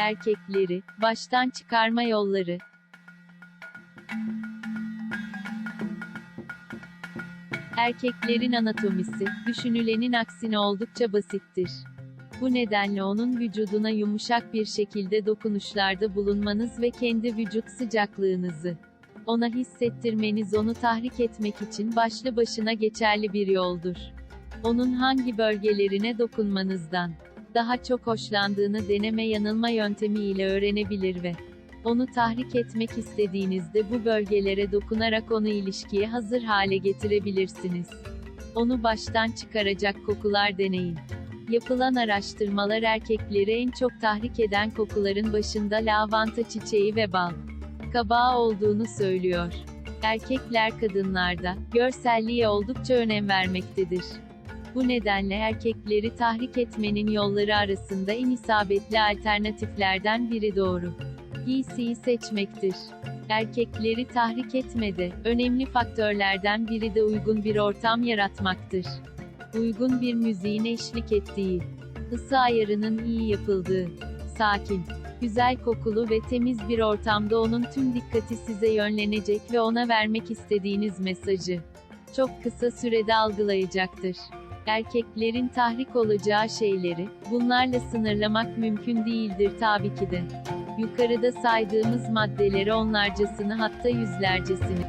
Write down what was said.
Erkekleri, baştan çıkarma yolları. Erkeklerin anatomisi, düşünülenin aksine oldukça basittir. Bu nedenle onun vücuduna yumuşak bir şekilde dokunuşlarda bulunmanız ve kendi vücut sıcaklığınızı ona hissettirmeniz onu tahrik etmek için başlı başına geçerli bir yoldur. Onun hangi bölgelerine dokunmanızdan daha çok hoşlandığını deneme yanılma yöntemiyle öğrenebilir ve onu tahrik etmek istediğinizde bu bölgelere dokunarak onu ilişkiye hazır hale getirebilirsiniz. Onu baştan çıkaracak kokular deneyin. Yapılan araştırmalar erkekleri en çok tahrik eden kokuların başında lavanta çiçeği ve bal kabağı olduğunu söylüyor. Erkekler kadınlarda görselliğe oldukça önem vermektedir. Bu nedenle erkekleri tahrik etmenin yolları arasında en isabetli alternatiflerden biri doğru giysiyi seçmektir. Erkekleri tahrik etmede önemli faktörlerden biri de uygun bir ortam yaratmaktır. Uygun bir müziğin eşlik ettiği, ısı ayarının iyi yapıldığı, sakin, güzel kokulu ve temiz bir ortamda onun tüm dikkati size yönlenecek ve ona vermek istediğiniz mesajı çok kısa sürede algılayacaktır. Erkeklerin tahrik olacağı şeyleri bunlarla sınırlamak mümkün değildir tabii ki de. Yukarıda saydığımız maddeleri onlarcasını hatta yüzlercesini